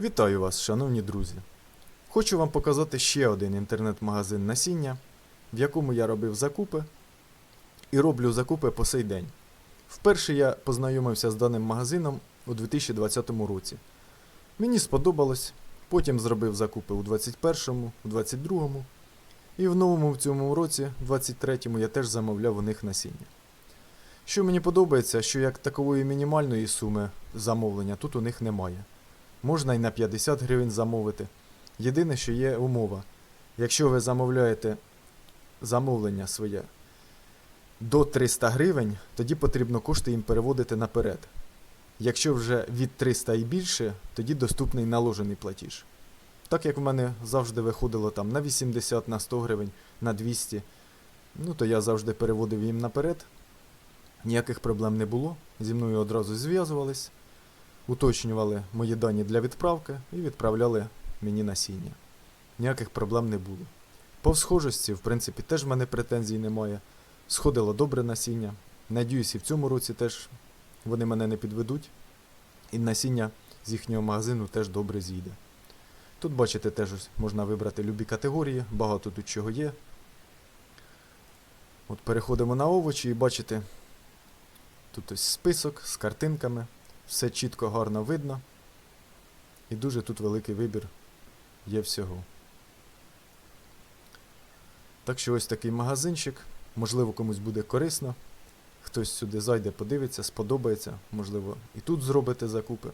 Вітаю вас, шановні друзі! Хочу вам показати ще один інтернет-магазин насіння, в якому я робив закупи і роблю закупи по сей день. Вперше я познайомився з даним магазином у 2020 році. Мені сподобалось, потім зробив закупи у 2021, у 2022 і в новому в цьому році, 2023, я теж замовляв у них насіння. Що мені подобається, що як такової мінімальної суми замовлення тут у них немає. Можна і на 50 гривень замовити. Єдине, що є умова. Якщо ви замовляєте замовлення своє до 300 гривень, тоді потрібно кошти їм переводити наперед. Якщо вже від 300 і більше, тоді доступний наложений платіж. Так як в мене завжди виходило там на 80, на 100 гривень, на 200, ну то я завжди переводив їм наперед. Ніяких проблем не було. Зі мною одразу зв'язувались уточнювали мої дані для відправки і відправляли мені насіння. Ніяких проблем не було. По схожості, в принципі, теж в мене претензій немає. Сходило добре насіння. Надіюсь, і в цьому році теж вони мене не підведуть. І насіння з їхнього магазину теж добре зійде. Тут, бачите, теж можна вибрати любі категорії, багато тут чого є. От переходимо на овочі і бачите, тут ось список з картинками. Все чітко, гарно видно. І дуже тут великий вибір є всього. Так що ось такий магазинчик. Можливо, комусь буде корисно. Хтось сюди зайде, подивиться, сподобається. Можливо, і тут зробите закупи.